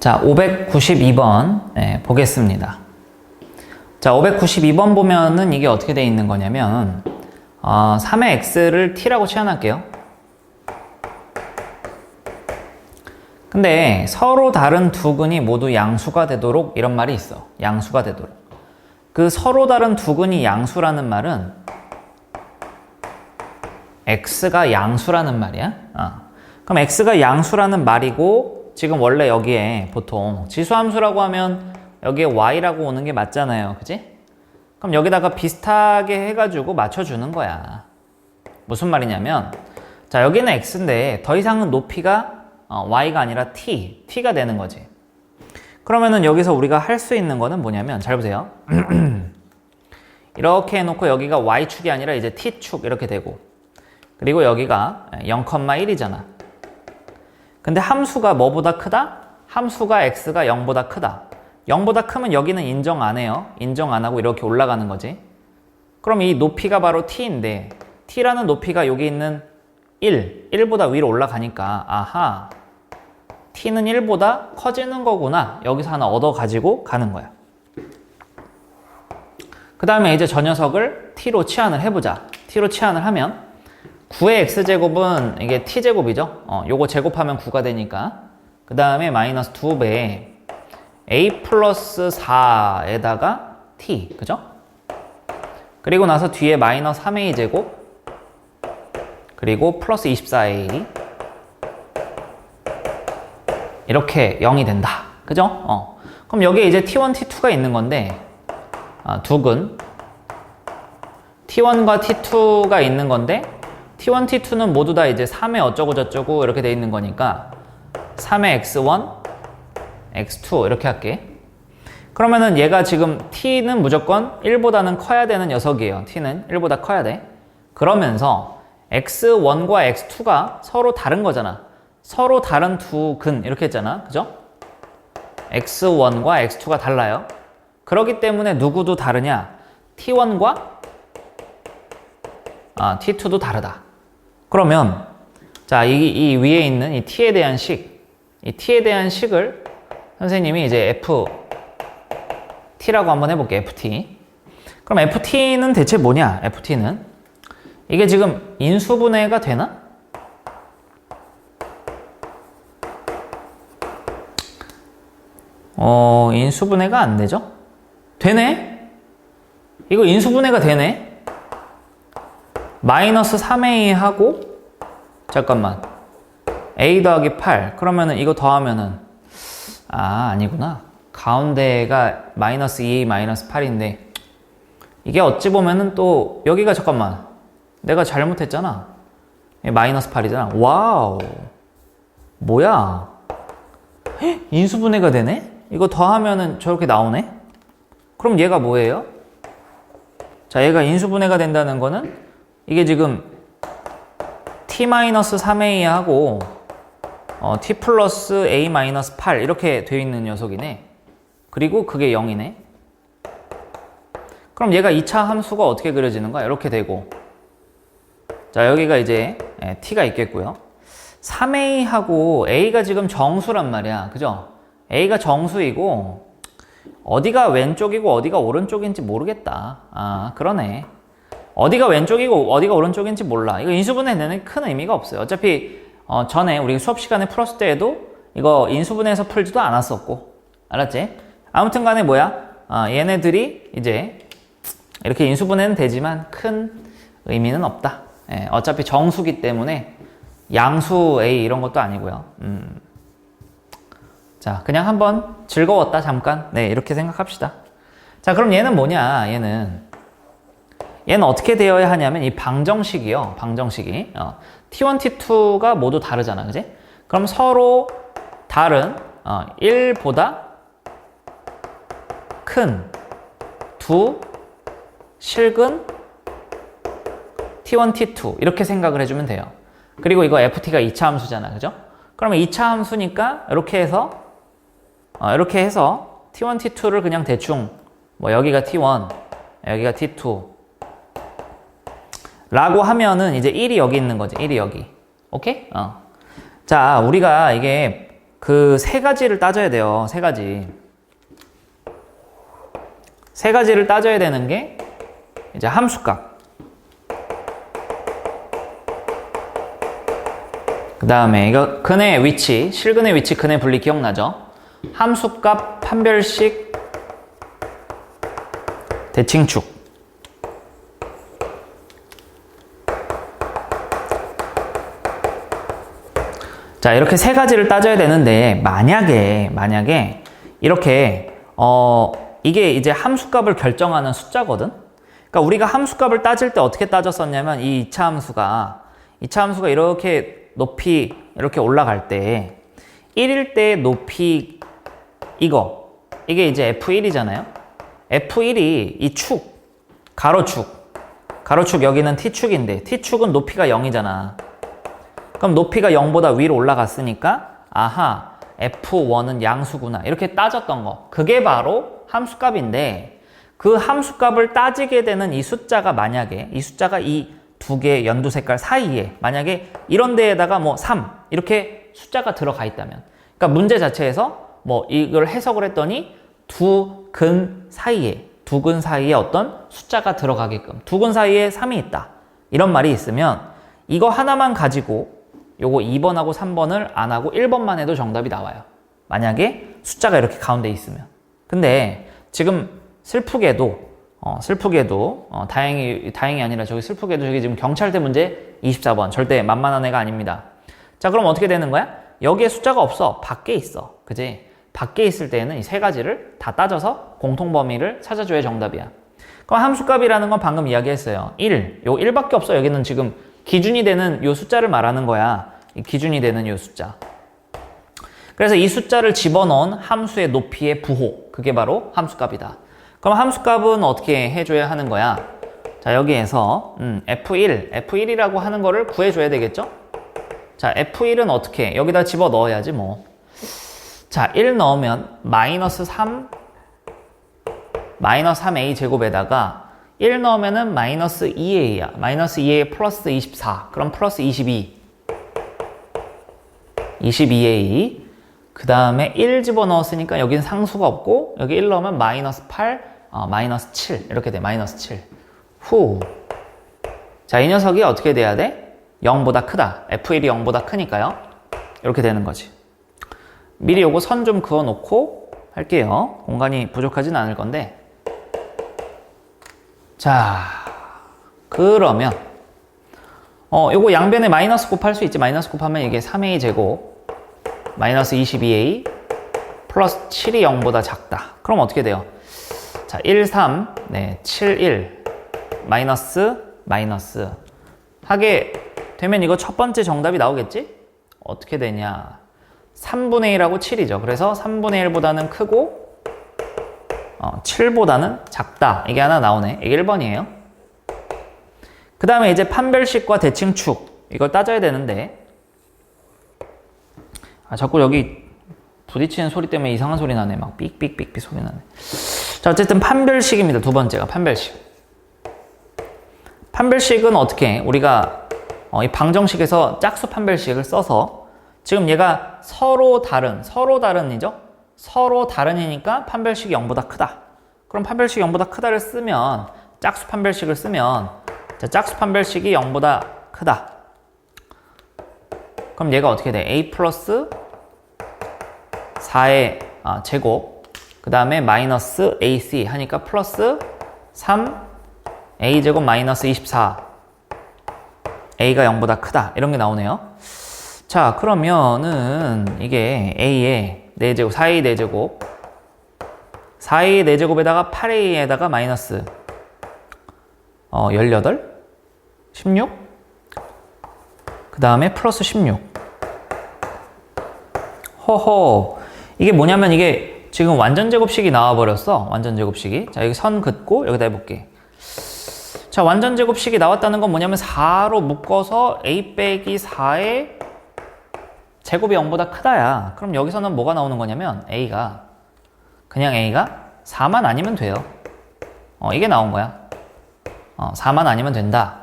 자, 592번 네, 보겠습니다. 자, 592번 보면은 이게 어떻게 돼 있는 거냐면 어, 3의 x를 t라고 치환할게요. 근데 서로 다른 두 근이 모두 양수가 되도록 이런 말이 있어. 양수가 되도록. 그 서로 다른 두 근이 양수라는 말은 x가 양수라는 말이야. 어. 그럼 x가 양수라는 말이고 지금 원래 여기에 보통 지수함수라고 하면 여기에 y라고 오는 게 맞잖아요. 그지? 그럼 여기다가 비슷하게 해가지고 맞춰주는 거야. 무슨 말이냐면 자 여기는 x인데 더 이상은 높이가 어, y가 아니라 t, t가 되는 거지. 그러면은 여기서 우리가 할 수 있는 거는 뭐냐면 잘 보세요. 이렇게 해놓고 여기가 y축이 아니라 이제 t축 이렇게 되고 그리고 여기가 0,1이잖아. 근데 함수가 뭐보다 크다? 함수가 x가 0보다 크다. 0보다 크면 여기는 인정 안 해요. 인정 안 하고 이렇게 올라가는 거지. 그럼 이 높이가 바로 t인데 t라는 높이가 여기 있는 1, 1보다 위로 올라가니까 아하 t는 1보다 커지는 거구나. 여기서 하나 얻어 가지고 가는 거야. 그 다음에 이제 저 녀석을 t로 치환을 해보자. t로 치환을 하면 9의 x제곱은 이게 t제곱이죠. 어, 요거 제곱하면 9가 되니까. 그 다음에 마이너스 2배 a 플러스 4에다가 t. 그죠? 그리고 나서 뒤에 마이너스 3a 제곱 그리고 플러스 24a 이렇게 0이 된다. 그죠? 어. 그럼 여기에 이제 t1, t2가 있는 건데 아, 두근 t1과 t2가 있는 건데 t1, t2는 모두 다 이제 3의 어쩌고 저쩌고 이렇게 돼 있는 거니까 3의 x1, x2 이렇게 할게. 그러면은 얘가 지금 t는 무조건 1보다는 커야 되는 녀석이에요. t는 1보다 커야 돼. 그러면서 x1과 x2가 서로 다른 거잖아. 서로 다른 두 근 이렇게 했잖아. 그죠? x1과 x2가 달라요. 그렇기 때문에 누구도 다르냐? t1과 아, t2도 다르다. 그러면 자, 이, 이 위에 있는 이 t에 대한 식, 이 t에 대한 식을 선생님이 이제 f t라고 한번 해볼게. ft. 그럼 ft는 대체 뭐냐? ft는 이게 지금 인수분해가 되나? 어, 인수분해가 안 되죠? 되네? 이거 인수분해가 되네? 마이너스 3a 하고 잠깐만. A 더하기 8 그러면은 이거 더하면은 아 아니구나. 가운데가 마이너스 2a 마이너스 8인데 이게 어찌 보면은 또 여기가 잠깐만. 내가 잘못했잖아. 마이너스 8이잖아. 와우. 뭐야? 헉, 인수분해가 되네? 이거 더하면은 저렇게 나오네? 그럼 얘가 뭐예요? 자, 얘가 인수분해가 된다는 거는 이게 지금 t-3a 하고 어, t 플러스 a-8 이렇게 되어 있는 녀석이네. 그리고 그게 0이네. 그럼 얘가 2차 함수가 어떻게 그려지는가? 이렇게 되고 자, 여기가 이제 예, t가 있겠고요. 3a하고 a가 지금 정수란 말이야. 그죠? a가 정수이고 어디가 왼쪽이고 어디가 오른쪽인지 모르겠다. 아, 그러네. 어디가 왼쪽이고 어디가 오른쪽인지 몰라. 이거 인수분해 내는 큰 의미가 없어요. 어차피 어, 전에 우리 수업 시간에 풀었을 때에도 이거 인수분해해서 풀지도 않았었고. 알았지? 아무튼 간에 뭐야? 어, 얘네들이 이제 이렇게 인수분해는 되지만 큰 의미는 없다. 예, 어차피 정수기 때문에 양수 A 이런 것도 아니고요. 음. 자, 그냥 한번 즐거웠다, 잠깐. 네, 이렇게 생각합시다. 자, 그럼 얘는 뭐냐, 얘는. 얘는 어떻게 되어야 하냐면 이 방정식이요. 방정식이. 어, T1, T2가 모두 다르잖아. 그지? 그럼 서로 다른 어, 1보다 큰두 실근 T1, T2 이렇게 생각을 해주면 돼요. 그리고 이거 FT가 2차 함수잖아. 그죠? 그러면 2차 함수니까 이렇게 해서 어, 이렇게 해서 T1, T2를 그냥 대충 뭐 여기가 T1, 여기가 T2 라고 하면은 이제 1이 여기 있는 거지. 1이 여기. 오케이? 어. 자, 우리가 이게 그 세 가지를 따져야 돼요. 세 가지. 세 가지를 따져야 되는 게 이제 함수값. 그 다음에 이거 근의 위치, 실근의 위치, 근의 분리 기억나죠? 함수값, 판별식, 대칭축. 자, 이렇게 세 가지를 따져야 되는데, 만약에, 만약에, 이렇게, 어, 이게 이제 함수값을 결정하는 숫자거든? 그러니까 우리가 함수값을 따질 때 어떻게 따졌었냐면, 이 2차 함수가, 2차 함수가 이렇게 높이, 이렇게 올라갈 때, 1일 때 높이, 이거, 이게 이제 F1이잖아요? F1이 이 축, 가로축, 가로축 여기는 T축인데, T축은 높이가 0이잖아. 그럼 높이가 0보다 위로 올라갔으니까 아하 f1은 양수구나. 이렇게 따졌던 거. 그게 바로 함수값인데 그 함수값을 따지게 되는 이 숫자가 만약에 이 숫자가 이 두 개의 연두 색깔 사이에 만약에 이런 데에다가 뭐 3 이렇게 숫자가 들어가 있다면. 그러니까 문제 자체에서 뭐 이걸 해석을 했더니 두 근 사이에 두 근 사이에 어떤 숫자가 들어가게끔. 두 근 사이에 3이 있다. 이런 말이 있으면 이거 하나만 가지고 요거 2번하고 3번을 안 하고 1번만 해도 정답이 나와요. 만약에 숫자가 이렇게 가운데 있으면. 근데 지금 슬프게도 어, 슬프게도 어, 다행히 다행이 아니라 저기 슬프게도 저기 지금 경찰대 문제 24번 절대 만만한 애가 아닙니다. 자 그럼 어떻게 되는 거야? 여기에 숫자가 없어 밖에 있어 그지? 밖에 있을 때는 이 세 가지를 다 따져서 공통 범위를 찾아줘야 정답이야. 그럼 함수값이라는 건 방금 이야기했어요. 1. 요 1밖에 없어. 여기는 지금 기준이 되는 요 숫자를 말하는 거야. 이 기준이 되는 요 숫자. 그래서 이 숫자를 집어넣은 함수의 높이의 부호. 그게 바로 함수값이다. 그럼 함수값은 어떻게 해줘야 하는 거야? 자, 여기에서 음, F1, F1이라고 하는 거를 구해줘야 되겠죠? 자, F1은 어떻게? 여기다 집어 넣어야지 뭐. 자, 1 넣으면 마이너스 3, 마이너스 3a 제곱에다가 1 넣으면은 마이너스 2a야. 마이너스 2a 플러스 24. 그럼 플러스 22. 22a. 그 다음에 1 집어넣었으니까 여기는 상수가 없고 여기 1 넣으면 마이너스 8, 어, 마이너스 7 이렇게 돼. 마이너스 7. 후. 자, 이 녀석이 어떻게 돼야 돼? 0보다 크다. F1이 0보다 크니까요. 이렇게 되는 거지. 미리 요거 선 좀 그어 놓고 할게요. 공간이 부족하진 않을 건데. 자, 그러면 어, 요거 양변에 마이너스 곱할 수 있지. 마이너스 곱하면 이게 3a 제곱 마이너스 22a 플러스 7이 0보다 작다. 그럼 어떻게 돼요? 자, 1, 3, 네, 7, 1 마이너스 마이너스 하게 되면 이거 첫 번째 정답이 나오겠지? 어떻게 되냐? 3분의 1하고 7이죠. 그래서 3분의 1보다는 크고 어, 7보다는 작다. 이게 하나 나오네. 이게 1번이에요. 그 다음에 이제 판별식과 대칭축. 이걸 따져야 되는데 아, 자꾸 여기 부딪히는 소리 때문에 이상한 소리 나네. 막 삑삑삑삑 소리 나네. 자, 어쨌든 판별식입니다. 두 번째가 판별식. 판별식은 어떻게? 우리가 어, 이 방정식에서 짝수 판별식을 써서 지금 얘가 서로 다른, 서로 다른이죠? 서로 다른 이니까 판별식이 0보다 크다. 그럼 판별식이 0보다 크다를 쓰면 짝수 판별식을 쓰면 자, 짝수 판별식이 0보다 크다. 그럼 얘가 어떻게 돼? a 플러스 4의 아, 제곱 그 다음에 마이너스 ac 하니까 플러스 3 a 제곱 마이너스 24 a가 0보다 크다 이런 게 나오네요. 자 그러면은 이게 a의 4제곱 4a 4제곱. 4a 4제곱에다가 8a에다가 마이너스 어, 18 16 그 다음에 플러스 16 허허. 이게 뭐냐면 이게 지금 완전 제곱식이 나와 버렸어. 완전 제곱식이. 자 여기 선 긋고 여기다 해볼게. 자 완전 제곱식이 나왔다는 건 뭐냐면 4로 묶어서 a 빼기 4의 제곱이 0보다 크다야 그럼 여기서는 뭐가 나오는 거냐면 a가 그냥 a가 4만 아니면 돼요 어 이게 나온 거야 어, 4만 아니면 된다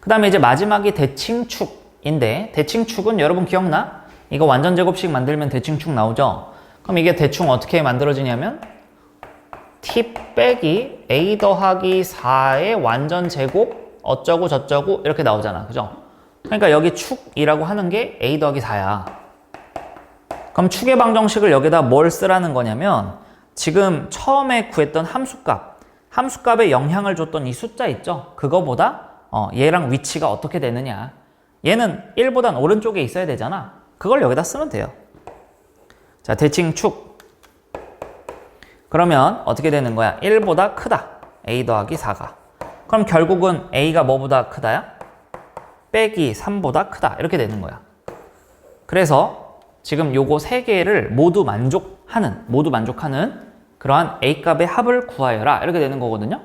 그 다음에 이제 마지막이 대칭축인데 대칭축은 여러분 기억나? 이거 완전 제곱식 만들면 대칭축 나오죠? 그럼 이게 대충 어떻게 만들어지냐면 t 빼기 a 더하기 4의 완전 제곱 어쩌고 저쩌고 이렇게 나오잖아. 그죠? 그러니까 여기 축이라고 하는 게 a 더하기 4야. 그럼 축의 방정식을 여기다 뭘 쓰라는 거냐면 지금 처음에 구했던 함수값, 함수값에 영향을 줬던 이 숫자 있죠? 그거보다 어, 얘랑 위치가 어떻게 되느냐. 얘는 1보단 오른쪽에 있어야 되잖아. 그걸 여기다 쓰면 돼요. 자, 대칭 축. 그러면 어떻게 되는 거야? 1보다 크다. a 더하기 4가. 그럼 결국은 a가 뭐보다 크다야? 빼기 3보다 크다. 이렇게 되는 거야. 그래서 지금 요거 세 개를 모두 만족하는, 모두 만족하는 그러한 a 값의 합을 구하여라. 이렇게 되는 거거든요.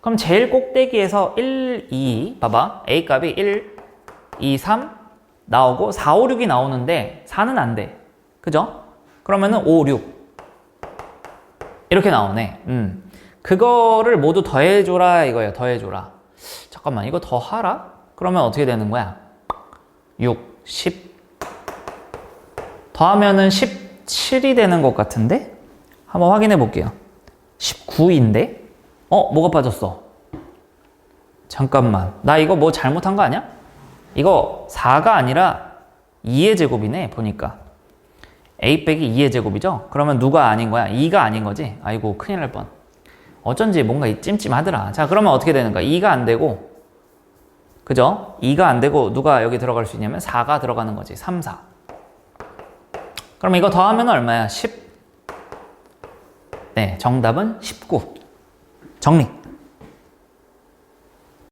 그럼 제일 꼭대기에서 1, 2, 봐봐. a 값이 1, 2, 3 나오고 4, 5, 6이 나오는데 4는 안 돼. 그죠? 그러면은 5, 6 이렇게 나오네. 음. 그거를 모두 더해줘라 이거예요. 더해줘라. 잠깐만 이거 더하라? 그러면 어떻게 되는 거야? 6, 10 더하면은 17이 되는 것 같은데? 한번 확인해 볼게요. 19인데? 어? 뭐가 빠졌어? 잠깐만. 나 이거 뭐 잘못한 거 아니야? 이거 4가 아니라 2의 제곱이네, 보니까. a 빼기 2의 제곱이죠? 그러면 누가 아닌 거야? 2가 아닌 거지? 아이고, 큰일 날 뻔. 어쩐지 뭔가 이 찜찜하더라. 자, 그러면 어떻게 되는 거야? 2가 안 되고, 그죠? 2가 안 되고, 누가 여기 들어갈 수 있냐면 4가 들어가는 거지. 3, 4. 그럼 이거 더하면 얼마야? 10. 네, 정답은 19. 정리.